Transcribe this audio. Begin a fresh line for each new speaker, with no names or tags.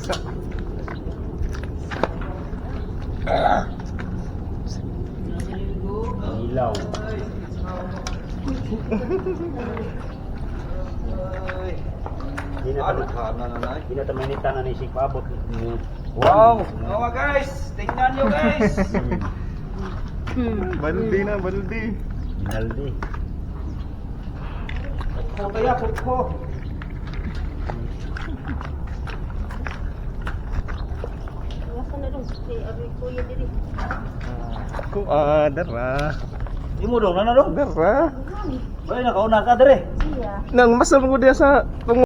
Ilaw. Na tayo,
Hana na
ni si Pabot.
Wow! Mga guys! Tingnan nyo guys!
Baldi na, baldi.
Naldi.
Putko kaya, putko!
Na si Abi Kuya diri.
Ko ah, dara.
Di mo dong, nanarong?
Dara.
Bay, nakauna ka.
Nang masam ko sa